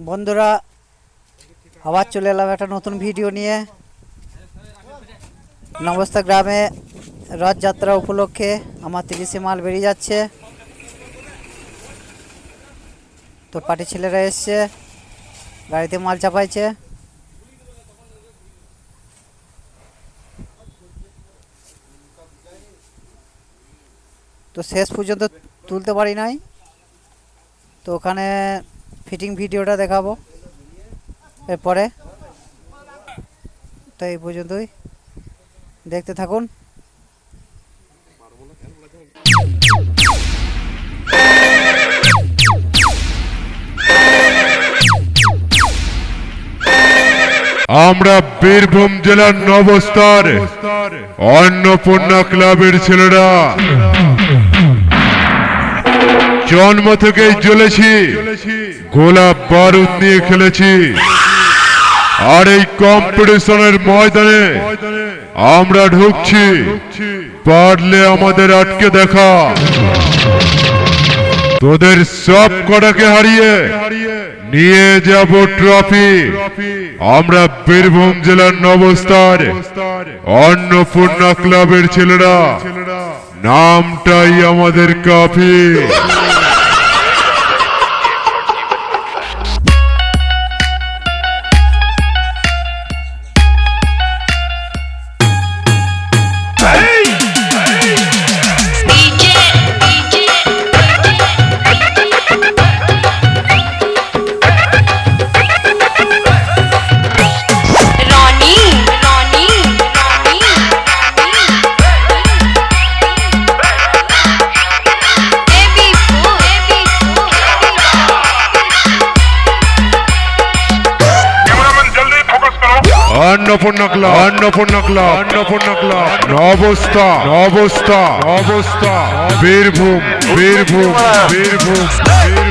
বন্ধুরা, আবার চলে এলাম একটা নতুন ভিডিও নিয়ে। নবস্তা গ্রামে রথযাত্রা উপলক্ষে আমার তিরিশে মাল বেরিয়ে যাচ্ছে। তোর পার্টি ছেলেরা এসছে, গাড়িতে মাল চাপাইছে। তো শেষ পর্যন্ত তুলতে পারি নাই। তো ওখানে ফিটিং ভিডিওটা দেখাবো। এরপরে। তো এই পর্যন্তই। দেখতে থাকুন। আমরা বীরভূম জেলার নবস্তর, অন্নপূর্ণা ক্লাবের ছেলেরা। জন্ম থেকেই জ্বলেছি। গোলাপ বারুদ নিয়ে খেলেছি। আর এই কম্পিটিশনের ময়দানে আমরা ঢুকছি। পারলে আমাদের আটকে দেখা। তোদের সব কটাকে হারিয়ে নিয়ে যাব ট্রফি। আমরা বীরভূম জেলার নবস্তার অন্নপূর্ণা ক্লাবের ছেলেরা। নামটাই আমাদের কাফি। Annapurna club Annapurna club Annapurna club নবস্থা নবস্থা নবস্থা বীরভূম বীরভূম বীরভূম বীরভূম।